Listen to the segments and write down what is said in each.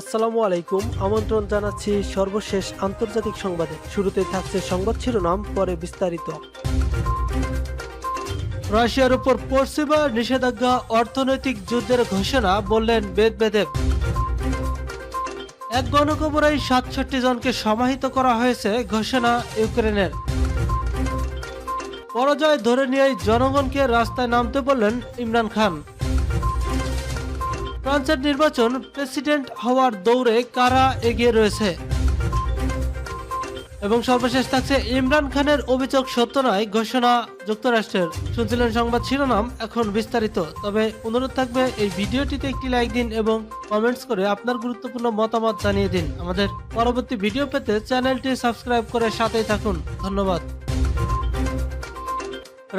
আসসালামু আলাইকুম। আমন্ত্রণ জানাচ্ছি সর্বশেষ আন্তর্জাতিক সংবাদে। শুরুতে থাকছে সংবাদ শিরোনাম, পরে বিস্তারিত। রাশিয়ার উপর পশ্চিমা নিষেধাজ্ঞা, অর্থনৈতিক যুদ্ধের ঘোষণা, বললেন বেদবেদেব। এক গণকবরাই সাতষট্টি জনকে সমাহিত করা হয়েছে, ঘোষণা ইউক্রেনের। পরাজয় ধরে নিয়ে জনগণকে রাস্তায় নামতে বললেন ইমরান খান। ফ্রান্সের নির্বাচন প্রেসিডেন্ট হওয়ার দৌড়ে কারা এগিয়ে রয়েছে? এবং সর্বশেষ থাকছে ইমরান খানের অভিযোগ সত্য নয়, ঘোষণা যুক্তরাষ্ট্রের। শুনছিলেন সংবাদ শিরোনাম, এখন বিস্তারিত। তবে অনুরোধ থাকবে, এই ভিডিওটিতে একটি লাইক দিন এবং কমেন্টস করে আপনার গুরুত্বপূর্ণ মতামত জানিয়ে দিন। আমাদের পরবর্তী ভিডিও পেতে চ্যানেলটি সাবস্ক্রাইব করে সাথেই থাকুন। ধন্যবাদ।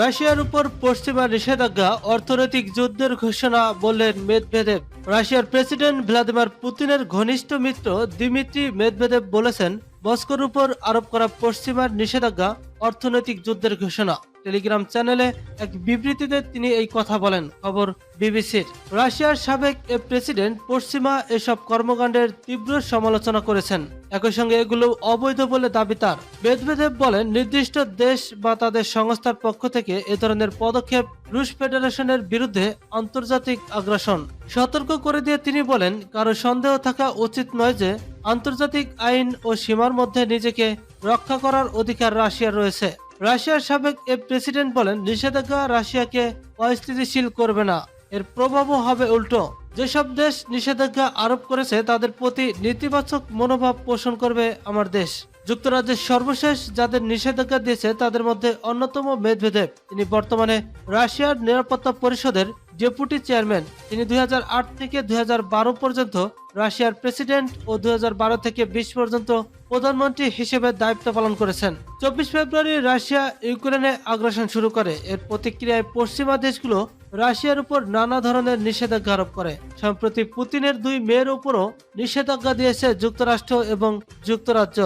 রাশিয়ার উপর পশ্চিমা নিষেধাজ্ঞা, অর্থনৈতিক যুদ্ধের ঘোষণা বললেন মেদভেদেব। রাশিয়ার প্রেসিডেন্ট ভ্লাদিমির পুতিনের ঘনিষ্ঠ মিত্র দিমিত্রি মেদভেদেব বলেছেন মস্কোর উপর আরোপ করা পশ্চিমার নিষেধাজ্ঞা, অর্থনৈতিক যুদ্ধের ঘোষণা। টেলিগ্রাম চ্যানেলে এক বিবৃতিতে তিনি এই কথা বলেন। খবর বিবিসির। রাশিয়ার সাবেক এ প্রেসিডেন্ট পশ্চিমা এসব কর্মকাণ্ডের তীব্র সমালোচনা করেছেন। একই সঙ্গে এগুলো অবৈধ বলে দাবি তার। বেদবেদেব বলেন, নির্দিষ্ট দেশ বা তাদের সংস্থার পক্ষ থেকে এ ধরনের পদক্ষেপ রুশ ফেডারেশনের বিরুদ্ধে আন্তর্জাতিক আগ্রাসন। সতর্ক করে দিয়ে তিনি বলেন, কারও সন্দেহ থাকা উচিত নয় যে আন্তর্জাতিক আইন ও সীমার মধ্যে নিজেকে রক্ষা করার অধিকার রাশিয়ার রয়েছে। রাশিয়ার সাবেক এ প্রেসিডেন্ট বলেন, নিষেধাজ্ঞা রাশিয়াকে অস্থিতিশীল করবে না। এর প্রভাবও হবে উল্টো। যেসব দেশ নিষেধাজ্ঞা আরোপ করেছে, তাদের প্রতি নেতিবাচক মনোভাব পোষণ করবে আমার দেশ। যুক্তরাজ্যের সর্বশেষ যাদের নিষেধাজ্ঞা দিয়েছে, তাদের মধ্যে অন্যতম মেদভেদেব। তিনি বর্তমানে রাশিয়ার নিরাপত্তা পরিষদের ডেপুটি চেয়ারম্যান তিনি দুই হাজার আট থেকে দুই হাজার বারো পর্যন্ত রাশিয়ার প্রেসিডেন্ট ও দুই হাজার বারো থেকে বিশ পর্যন্ত প্রধানমন্ত্রী হিসেবে দায়িত্ব পালন করেছেন। চব্বিশ ফেব্রুয়ারি রাশিয়া ইউক্রেনে আগ্রাসন শুরু করে। এর প্রতিক্রিয়ায় পশ্চিমা দেশগুলো রাশিয়ার উপর নানা ধরনের নিষেধাজ্ঞা আরোপ করে। সম্প্রতি পুতিনের দুই মেয়ের উপরও নিষেধাজ্ঞা দিয়েছে যুক্তরাষ্ট্র এবং যুক্তরাজ্য।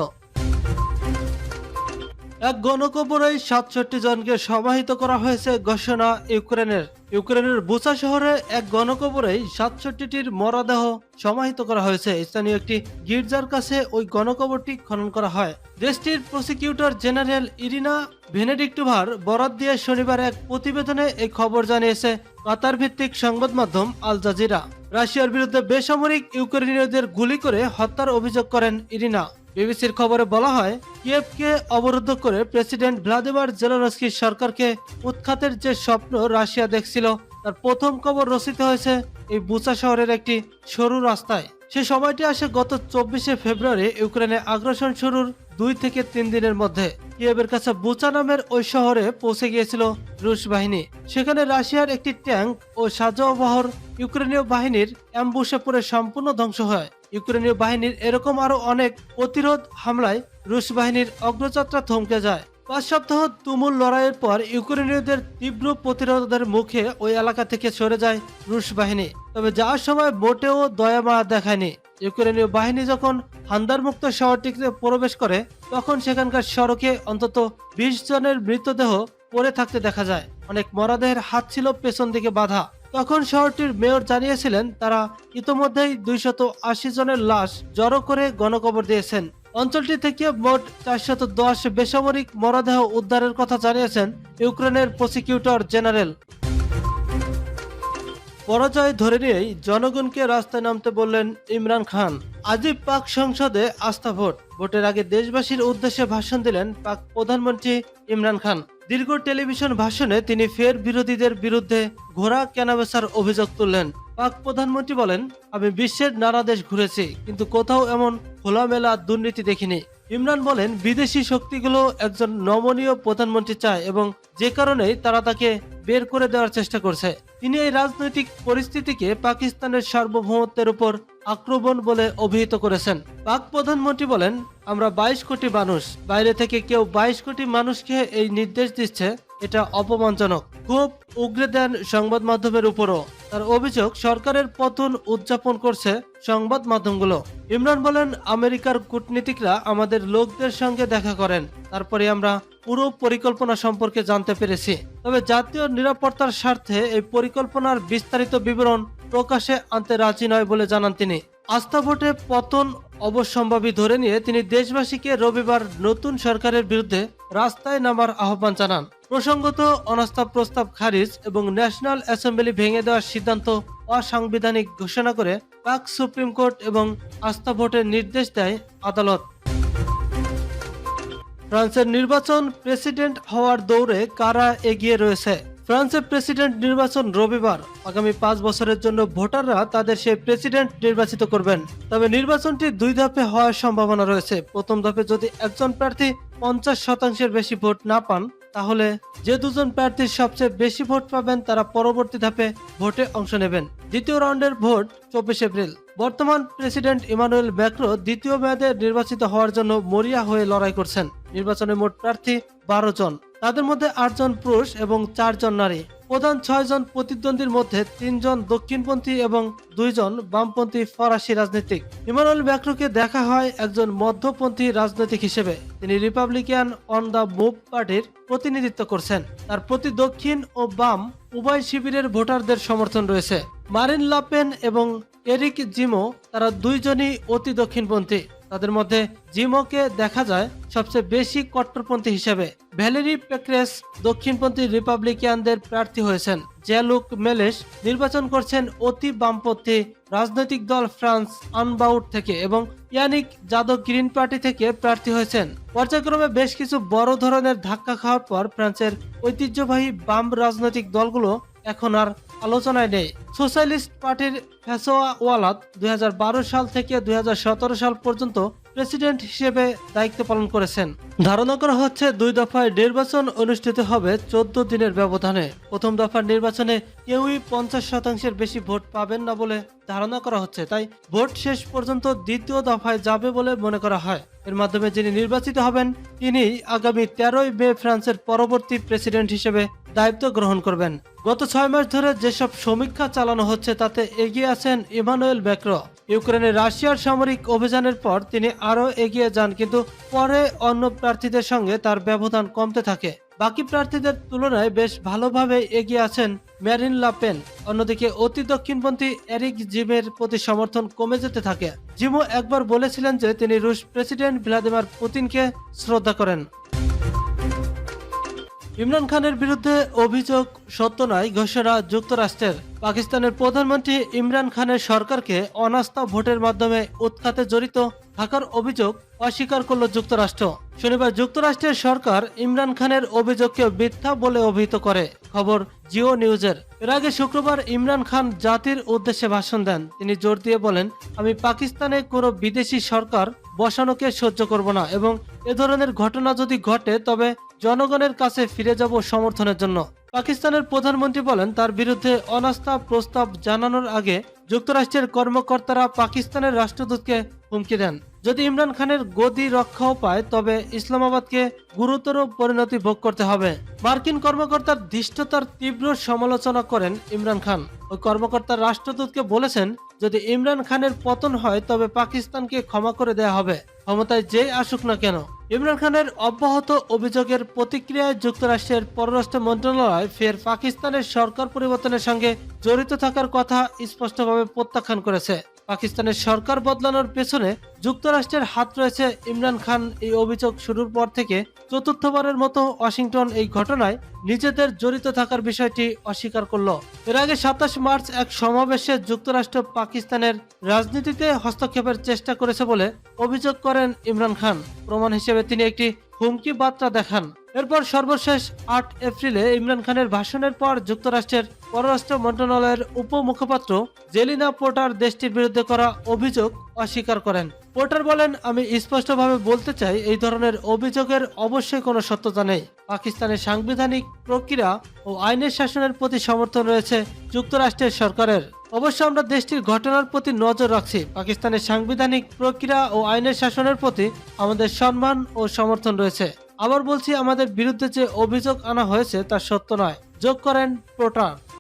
এক গণকবরেই সাতষট্টি জনকে সমাহিত করা হয়েছে ঘোষণা ইউক্রেনের। ইউক্রেনের বুসা শহরে এক গণকবরেই সাতষট্টিটির মরদেহ সমাহিত করা হয়েছে। স্থানীয় একটি গির্জার কাছে ওই গণকবরটি খনন করা হয়। দেশটির প্রসিকিউটর জেনারেল ইরিনা ভেনেডিক্টোভার বরাদ দিয়ে শনিবার এক প্রতিবেদনে এই খবর জানিয়েছে কাতার ভিত্তিক সংবাদ মাধ্যম আল জাজিরা। রাশিয়ার বিরুদ্ধে বেসামরিক ইউক্রেনীয়দের গুলি করে হত্যার অভিযোগ করেন ইরিনা। বিবিসির খবরে বলা হয়, কিয়েভকে অবরুদ্ধ করে প্রেসিডেন্ট ভ্লাদিমির জেলেনস্কি সরকারকে উৎখাতের যে স্বপ্ন রাশিয়া দেখছিল, তার প্রথম খবর রচিত হয়েছে এই বুচা শহরের একটি সরু রাস্তায়। সে সময়টি আসে গত চব্বিশে ফেব্রুয়ারি ইউক্রেনে আগ্রাসন শুরুর দুই থেকে তিন দিনের মধ্যে। কিয়েভের কাছে বুচা নামের ওই শহরে পৌঁছে গিয়েছিল রুশ বাহিনী। সেখানে রাশিয়ার একটি ট্যাঙ্ক ও সাজাবহর ইউক্রেনীয় বাহিনীর অ্যাম্বুসে পড়ে সম্পূর্ণ ধ্বংস হয়। ইউক্রেনীয় বাহিনীর এরকম আরও অনেক প্রতিরোধ হামলায় রুশ বাহিনীর অগ্রযাত্রা থমকে যায়। পাঁচ সপ্তাহ তুমুল লড়াইয়ের পর ইউক্রেনীয়দের তীব্র প্রতিরোধের মুখে ওই এলাকা থেকে সরে যায় রুশ বাহিনী। তবে যাওয়ার সময় মোটেও দয়া মায়া দেখায়নি। ইউক্রেনীয় বাহিনী যখন হান্দার মুক্ত শহরটিতে প্রবেশ করে, তখন সেখানকার সড়কে অন্তত বিশ জনের মৃতদেহ পড়ে থাকতে দেখা যায়। অনেক মরাদেহের হাত ছিল পেছন দিকে বাধা। তখন শহরটির মেয়র জানিয়েছিলেন, তারা ইতোমধ্যেই দুইশত আশি জনের লাশ জড়ো করে গণকবর দিয়েছেন। অঞ্চলটি থেকে মোট চারশত দশ বেসামরিক মরদেহ উদ্ধারের কথা জানিয়েছেন ইউক্রেনের প্রসিকিউটর জেনারেল। পরাজয় ধরে নিয়েই জনগণকে রাস্তায় নামতে বললেন ইমরান খান। আজই পাক সংসদে আস্থা ভোট। ভোটের আগে দেশবাসীর উদ্দেশ্যে ভাষণ দিলেন পাক প্রধানমন্ত্রী ইমরান খান। দীর্ঘ টেলিভিশন ভাষণে তিনি ফের বিরোধীদের বিরুদ্ধে ঘোড়া কেনাবেচার অভিযোগ তুললেন। পাক প্রধানমন্ত্রী বলেন, আমি বিশ্বের নানা দেশ ঘুরেছি, কিন্তু কোথাও এমন খোলামেলা দুর্নীতি দেখিনি। ইমরান বলেন, বিদেশি শক্তিগুলো একজন নমনীয় প্রধানমন্ত্রী চায় এবং যে কারণেই তারা তাকে বের করে দেওয়ার চেষ্টা করছে। তিনি এই রাজনৈতিক পরিস্থিতিকে পাকিস্তানের সার্বভৌমত্বের উপর আক্রমণ বলে অভিহিত করেছেন। পাক প্রধানমন্ত্রী বলেন, আমরা বাইশ কোটি মানুষ, বাইরে থেকে কেউ বাইশ কোটি মানুষকে এই নির্দেশ দিচ্ছে, এটা অপমানজনক। খুব উগরে দেন সংবাদ মাধ্যমের উপরও। তার অভিযোগ, সরকারের পতন উদযাপন করছে সংবাদ মাধ্যমগুলো। ইমরান বলেন, আমেরিকার কূটনীতিকরা আমাদের লোকদের সঙ্গে দেখা করেন। তারপরে আমরা পুরো পরিকল্পনা সম্পর্কে জানতে পেরেছি। তবে জাতীয় নিরাপত্তার স্বার্থে এই পরিকল্পনার বিস্তারিত বিবরণ প্রকাশে আনতে রাজি নয় বলে জানান তিনি। আস্থা ভোটে পতন অবশ্যম্ভাবী ধরে নিয়ে তিনি দেশবাসীকে রবিবার নতুন সরকারের বিরুদ্ধে রাস্তায় নামার আহ্বান জানান। প্রসঙ্গত, অনাস্থা প্রস্তাব খারিজ এবং ন্যাশনাল অ্যাসেম্বলি ভেঙে দেওয়ার সিদ্ধান্ত অসাংবিধানিক ঘোষণা করে পাক সুপ্রিম কোর্ট এবং আস্থা ভোটের নির্দেশ দেয় আদালত। ফ্রান্সের নির্বাচন প্রেসিডেন্ট হওয়ার দৌড়ে কারা এগিয়ে রয়েছে? ফ্রান্সের প্রেসিডেন্ট নির্বাচন রবিবার। আগামী পাঁচ বছরের জন্য ভোটাররা তাদের সেই প্রেসিডেন্ট নির্বাচিত করবেন। তবে নির্বাচনটি দুই ধাপে হওয়ার সম্ভাবনা রয়েছে। প্রথম ধাপে যদি একজন প্রার্থী পঞ্চাশ শতাংশের বেশি ভোট না পান, তাহলে যে দুজন প্রার্থীর সবচেয়ে বেশি ভোট পাবেন তারা পরবর্তী ধাপে ভোটে অংশ নেবেন। দ্বিতীয় রাউন্ডের ভোট চব্বিশ এপ্রিল। বর্তমান প্রেসিডেন্ট ইমানুয়েল ম্যাক্রো দ্বিতীয় মেয়াদে নির্বাচিত হওয়ার জন্য মরিয়া হয়ে লড়াই করছেন। নির্বাচনে মোট প্রার্থী বারো জন। তাদের মধ্যে আটজন পুরুষ এবং চারজন নারী। প্রধান ছয়জন প্রতিদ্বন্দ্বীর মধ্যে তিনজন দক্ষিণপন্থী এবং দুইজন বামপন্থী ফরাসি রাজনীতিক। ইমানুয়েল ম্যাক্রোকে দেখা হয় একজন মধ্যপন্থী রাজনৈতিক হিসেবে। তিনি রিপাবলিকান অন দ্য মুভ পার্টির প্রতিনিধিত্ব করছেন। তার প্রতি দক্ষিণ ও বাম উভয় শিবিরের ভোটারদের সমর্থন রয়েছে। মারিন লাপেন এবং এরিক জিমো তারা দুইজনই অতি দক্ষিণপন্থী। তাদের মধ্যে জিমোকে দেখা যায় সবচেয়ে বেশি কট্টরপন্থী হিসেবে। ভ্যালেরি পেক্রেস দক্ষিণপন্থী রিপাবলিকানদের প্রার্থী হয়েছেন জ্যালুক মেলেস নির্বাচন করছেন অতি বামপন্থী রাজনৈতিক দল ফ্রান্স আনবাউট থেকে এবং ইয়ানিক যাদব গ্রিন পার্টি থেকে প্রার্থী হয়েছেন। পর্যায়ক্রমে বেশ কিছু বড় ধরনের ধাক্কা খাওয়ার পর ফ্রান্সের ঐতিহ্যবাহী বাম রাজনৈতিক দলগুলো এখন আর আলোচনায় নেই। সোশ্যালিস্ট পার্টির ফেসোয়া ওয়ালাদ দুই সাল থেকে দুই হাজার সতেরো সাল পর্যন্ত প্রেসিডেন্ট হিসেবে দায়িত্ব পালন করেছেন। ধারণা করা হচ্ছে দুই দফায় নির্বাচন অনুষ্ঠিত হবে চোদ্দ দিনের ব্যবধানে। প্রথম দফার নির্বাচনে কেউই পঞ্চাশ শতাংশের বেশি ভোট পাবেন না বলে ধারণা করা হচ্ছে। তাই ভোট শেষ পর্যন্ত দ্বিতীয় দফায় যাবে বলে মনে করা হয়। এর মাধ্যমে যিনি নির্বাচিত হবেন তিনি আগামী তেরোই মে ফ্রান্সের পরবর্তী প্রেসিডেন্ট হিসেবে দায়িত্ব গ্রহণ করবেন। গত ছয় মাস ধরে যেসব সমীক্ষা চালানো হচ্ছে, তাতে এগিয়ে আছেন ইমানুয়েল ম্যাক্রো। ইউক্রেনে রাশিয়ার সামরিক অভিযানের পর তিনি আরও এগিয়ে যান, কিন্তু পরে অন্য প্রার্থীদের সঙ্গে তার ব্যবধান কমতে থাকে। বাকি প্রার্থীদের তুলনায় বেশ ভালোভাবে এগিয়ে আছেন ম্যারিন লাপেন। অন্যদিকে অতি দক্ষিণপন্থী এরিক জিমের প্রতি সমর্থন কমে যেতে থাকে। জিমো একবার বলেছিলেন যে তিনি রুশ প্রেসিডেন্ট ভ্লাদিমির পুতিনকে শ্রদ্ধা করেন। ইমরান খানের বিরুদ্ধে অভিযোগ সত্য নয়, ঘোষণা যুক্তরাষ্ট্রের। পাকিস্তানের প্রধানমন্ত্রী ইমরান খানের সরকারকে অনাস্থা ভোটের মাধ্যমে উৎখাতে জড়িত থাকার অভিযোগ অস্বীকার করল যুক্তরাষ্ট্র। শনিবার যুক্তরাষ্ট্রের সরকার ইমরান খানের অভিযোগকে মিথ্যা বলে অভিহিত করে, খবর জিও নিউজের। এর আগে শুক্রবার ইমরান খান জাতির উদ্দেশ্যে ভাষণ দেন। তিনি জোর দিয়ে বলেন, আমি পাকিস্তানে কোনো বিদেশি সরকার বসানোকে সহ্য করব না এবং এ ধরনের ঘটনা যদি ঘটে, তবে জনগণের কাছে ফিরে যাব সমর্থনের জন্য। পাকিস্তানের প্রধানমন্ত্রী বলেন, তার বিরুদ্ধে অনাস্থা প্রস্তাব জানানোর আগে যুক্তরাষ্ট্রের কর্মকর্তারা পাকিস্তানের রাষ্ট্রদূতকে হুমকি দেন। যদি ইমরান খানের গদি রক্ষাও পায়, তবে ইসলামাবাদকে গুরুতর পরিণতি ভোগ করতে হবে। মার্কিন কর্মকর্তার ধৃষ্টতার তীব্র সমালোচনা করেন ইমরান খান। ওই কর্মকর্তা রাষ্ট্রদূতকে বলেছেন, যদি ইমরান খানের পতন হয়, তবে পাকিস্তানকে ক্ষমা করে দেয়া হবে। ক্ষমতায় যে আসুক না কেন। ইমরান খানের অব্যাহত অভিযোগের প্রতিক্রিয়ায় যুক্তরাষ্ট্রের পররাষ্ট্র মন্ত্রণালয় ফের পাকিস্তানের সরকার পরিবর্তনের সঙ্গে জড়িত থাকার কথা স্পষ্টভাবে প্রত্যাখ্যান করেছে। পাকিস্তানের সরকার বদলানোর পেছনে যুক্তরাষ্ট্রের হাত রয়েছে ইমরান খান। এই অভিযোগ শুরুর পর থেকে চতুর্থবারের মতো ওয়াশিংটন এই ঘটনায় নিজেদের জড়িত থাকার বিষয়টি অস্বীকার করল। এর আগে সাতাশ মার্চ এক সমাবেশে যুক্তরাষ্ট্র পাকিস্তানের রাজনীতিতে হস্তক্ষেপের চেষ্টা করেছে বলে অভিযোগ করেন ইমরান খান। প্রমাণ হিসেবে তিনি একটি হুমকি বার্তা দেখান। এরপর সর্বশেষ আট এপ্রিলে ইমরান খানের ভাষণের পর যুক্তরাষ্ট্রের পররাষ্ট্র মন্ত্রণালয়ের উপমুখপাত্র জেলিনা পোর্টার দেশটির বিরুদ্ধে করা অভিযোগ অস্বীকার করেন। পোর্টার বলেন, আমি স্পষ্টভাবে বলতে চাই, এই ধরনের অভিযোগের অবশ্যই কোনো সত্যতা নেই। পাকিস্তানের সাংবিধানিক প্রক্রিয়া ও আইনের শাসনের প্রতি সমর্থন রয়েছে যুক্তরাষ্ট্রের সরকারের। অবশ্য আমরা দেশটির ঘটনার প্রতি নজর রাখছি। পাকিস্তানের সাংবিধানিক প্রক্রিয়া ও আইনের শাসনের প্রতি আমাদের সম্মান ও সমর্থন রয়েছে। আবার বলছি, আমাদের বিরুদ্ধে যে অভিযোগ আনা হয়েছে তা সত্য নয়। যোগ করেন পোর্টার।